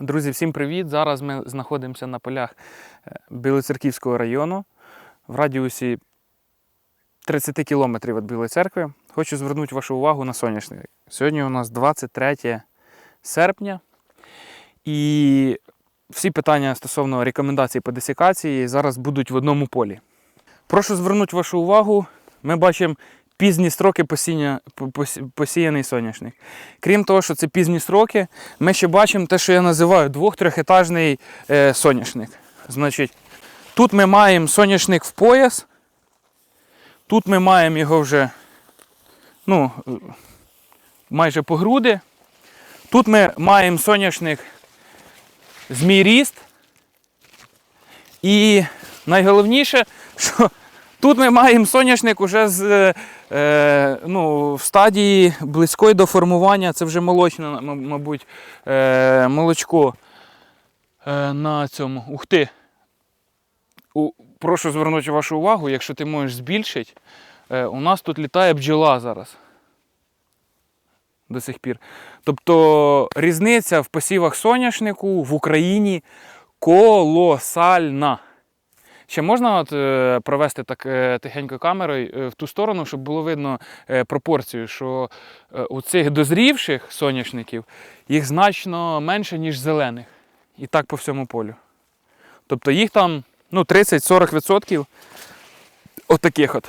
Друзі, всім привіт! Зараз ми знаходимося на полях е, Білоцерківського району в радіусі 30 кілометрів від Білої церкви. Хочу звернути вашу увагу на соняшник. Сьогодні у нас 23 серпня. І всі питання стосовно рекомендацій по десикації зараз будуть в одному полі. Прошу звернути вашу увагу. Ми бачимо пізні строки посіння, посіяний соняшник. Крім того, що це пізні строки, ми ще бачимо те, що я називаю двох-трьохетажний е, соняшник. Значить, тут ми маємо соняшник в пояс, тут ми маємо його вже ну, майже по груди. Тут ми маємо соняшник змій ріст. І найголовніше, що тут ми маємо соняшник уже з, е, е, ну, в стадії близької до формування. Це вже молочне, мабуть, е, молочко е, на цьому. Ух ти. У, прошу звернути вашу увагу, якщо ти можеш збільшити, е, у нас тут літає бджола зараз. До сих пір. Тобто різниця в посівах соняшнику в Україні колосальна. Ще можна от, е, провести так е, тихенько камерою е, в ту сторону, щоб було видно пропорцію, що у цих дозрівших соняшників їх значно менше, ніж зелених. І так по всьому полю. Тобто їх там ну, 30-40% отаких от.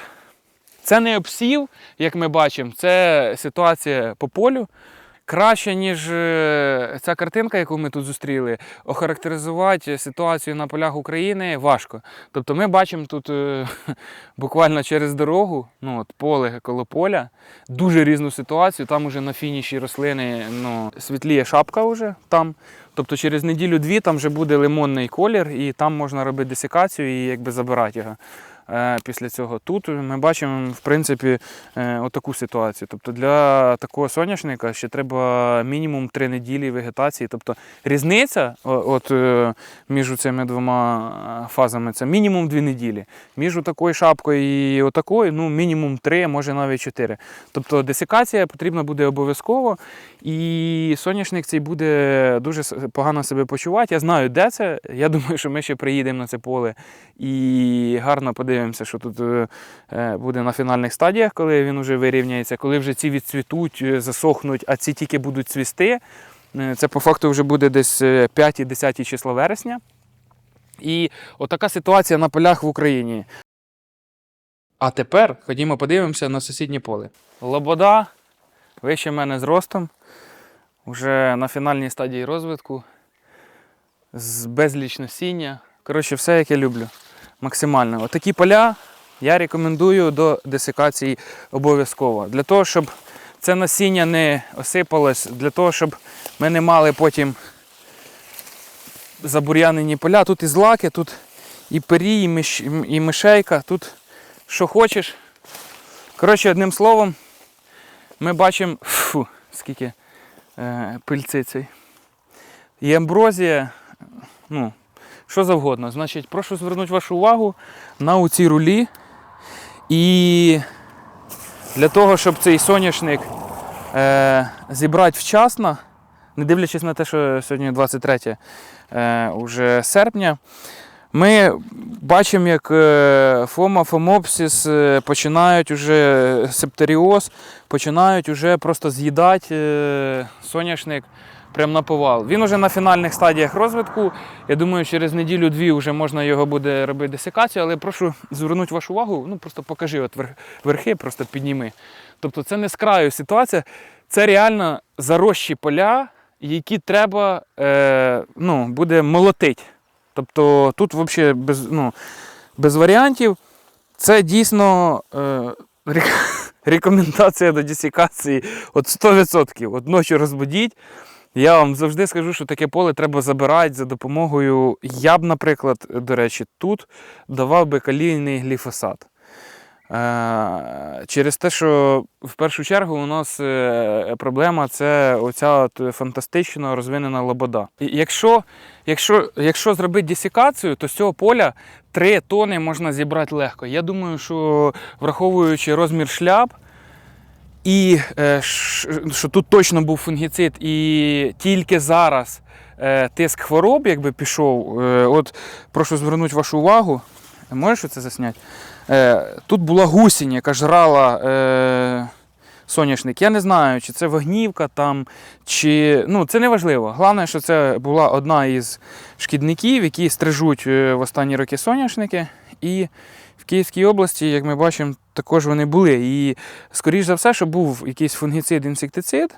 Це не обсів, як ми бачимо, це ситуація по полю. Краще, ніж е, ця картинка, яку ми тут зустріли, охарактеризувати ситуацію на полях України важко. Тобто ми бачимо тут е, буквально через дорогу, ну от поле коло поля, дуже різну ситуацію. Там уже на фініші рослини ну, світліє шапка вже там. Тобто через неділю-дві там вже буде лимонний колір, і там можна робити десикацію і якби забирати його. Е, Після цього тут ми бачимо в принципі е, отаку ситуацію. Тобто для такого соняшника ще треба мінімум 3 неділі вегетації. Тобто різниця от, е, між цими двома фазами це мінімум 2 неділі. Між такою шапкою і отакою ну, мінімум 3, може навіть 4. Тобто десикація потрібна буде обов'язково, і соняшник цей буде дуже погано себе почувати. Я знаю, де це. Я думаю, що ми ще приїдемо на це поле і гарно подивимося, що тут е, е, буде на фінальних стадіях, коли він вже вирівняється, коли вже ці відцвітуть, е, засохнуть, а ці тільки будуть цвісти. Це по факту вже буде десь 5-10 числа вересня. І отака ситуація на полях в Україні. А тепер ходімо подивимося на сусіднє поле. Лобода вище мене зростом, вже на фінальній стадії розвитку, з безліч насіння. Коротше, все, як я люблю. Максимально. Отакі поля я рекомендую до десикації обов'язково. Для того, щоб це насіння не осипалось, для того, щоб ми не мали потім забур'янені поля. Тут і злаки, тут і пері, і, миш, і мишейка, тут що хочеш. Коротше, одним словом, ми бачимо, фу, скільки е, пильці цей. І амброзія, ну, що завгодно. Значить, прошу звернути вашу увагу на оці рулі. І для того, щоб цей соняшник е, зібрати вчасно, не дивлячись на те, що сьогодні 23 е, уже серпня, ми бачимо, як е, фома, фомопсіс е, починають уже септеріоз, починають уже просто з'їдати е, соняшник прямо на повал. Він уже на фінальних стадіях розвитку. Я думаю, через неділю-дві вже можна його буде робити десикацію, але прошу звернути вашу увагу, ну просто покажи от верхи, просто підніми. Тобто це не з краю ситуація, це реально зарощі поля, які треба е, ну, буде молотити. Тобто тут взагалі без, ну, без варіантів. Це дійсно е, рекомендація до десикації от 100%. От ночі розбудіть. Я вам завжди скажу, що таке поле треба забирати за допомогою. Я б, наприклад, до речі, тут давав би калійний гліфосат. Е, Через те, що в першу чергу у нас е, проблема це оця от фантастично розвинена лобода. Якщо, якщо, якщо зробити десикацію, то з цього поля 3 тони можна зібрати легко. Я думаю, що враховуючи розмір шляп, і е, що тут точно був фунгіцид, і тільки зараз е, тиск хвороб якби пішов. Е, от прошу звернути вашу увагу. Можеш це засняти? Тут була гусінь, яка жрала соняшник. Я не знаю, чи це вогнівка там, чи. Ну, це не важливо. Головне, що це була одна із шкідників, які стрижуть в останні роки соняшники. І в Київській області, як ми бачимо, також вони були. І, скоріш за все, що був якийсь фунгіцид, інсектицид.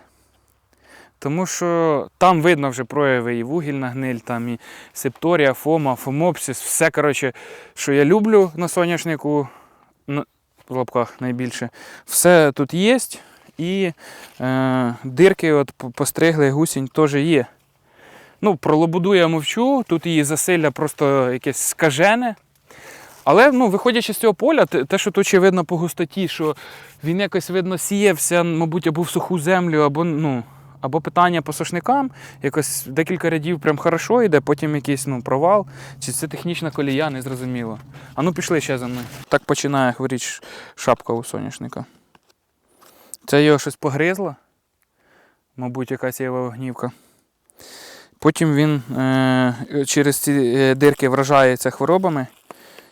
Тому що там видно вже прояви і вугільна гниль, там і септорія, фома, фомопсис, все, коротше, що я люблю на соняшнику, в лапках найбільше, все тут є. І е, дирки от постригли гусінь теж є. Ну, про лободу я мовчу, тут її засилля просто якесь скажене. Але ну, виходячи з цього поля, те, що тут ще видно по густоті, що він якось видно сіявся, мабуть, або в суху землю, або, ну, або питання по сошникам, якось декілька рядів прям хорошо йде, потім якийсь ну, провал. Чи це технічна колія, не зрозуміло. А ну пішли ще за мною. Так починає хворіти шапка у соняшника. Це його щось погризло. Мабуть, якась є вогнівка. Потім він е, через ці е, дирки вражається хворобами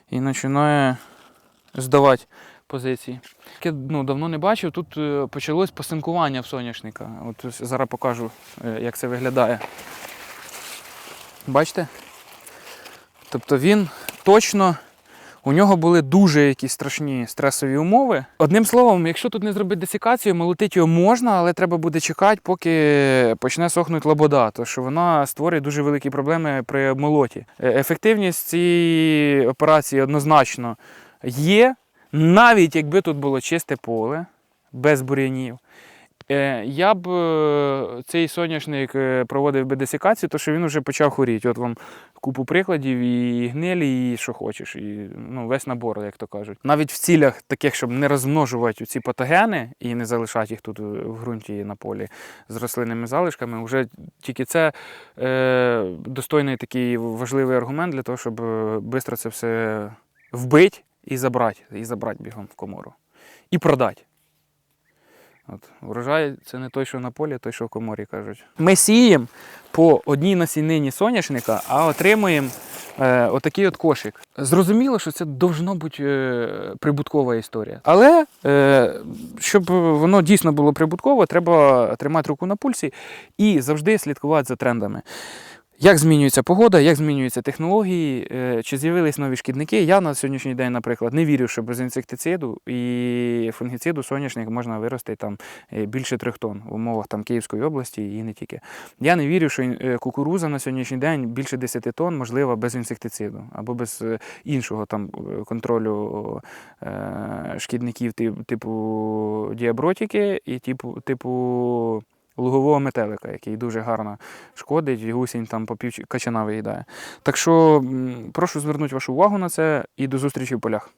і починає здавати позиції. Я ну, давно не бачив. Тут е, почалось посинкування в соняшника. От зараз покажу, е, як це виглядає. Бачите? Тобто він точно. У нього були дуже якісь страшні стресові умови. Одним словом, якщо тут не зробити десикацію, молотити його можна, але треба буде чекати, поки почне сохнути лобода, тому що вона створює дуже великі проблеми при молоті. Е, Ефективність цієї операції однозначно є, навіть якби тут було чисте поле, без бур'янів. Е, Я б е, цей соняшник е, проводив би десикацію, тому що він вже почав хворіти. От вам купу прикладів, і гнилі, і що хочеш, і ну, весь набор, як то кажуть. Навіть в цілях таких, щоб не розмножувати ці патогени і не залишати їх тут в ґрунті на полі з рослинними залишками, вже тільки це е, достойний такий важливий аргумент для того, щоб швидко це все вбити і забрати, і забрати бігом в комору. І продати. От, врожай це не той, що на полі, той, що в коморі кажуть. Ми сіємо по одній насіннині соняшника, а отримуємо е, отакий от кошик. Зрозуміло, що це должно бути е, прибуткова історія. Але е, щоб воно дійсно було прибутково, треба тримати руку на пульсі і завжди слідкувати за трендами. Як змінюється погода, як змінюються технології, е, чи з'явились нові шкідники? Я на сьогоднішній день, наприклад, не вірю, що без інсектициду і фунгіциду соняшник можна вирости там е, більше трьох тонн в умовах там Київської області і не тільки. Я не вірю, що е, кукуруза на сьогоднішній день більше 10 тонн можлива без інсектициду або без іншого там контролю шкідників типу діабротики і типу, типу лугового метелика, який дуже гарно шкодить, і гусінь там по качана виїдає. Так що прошу звернути вашу увагу на це і до зустрічі в полях.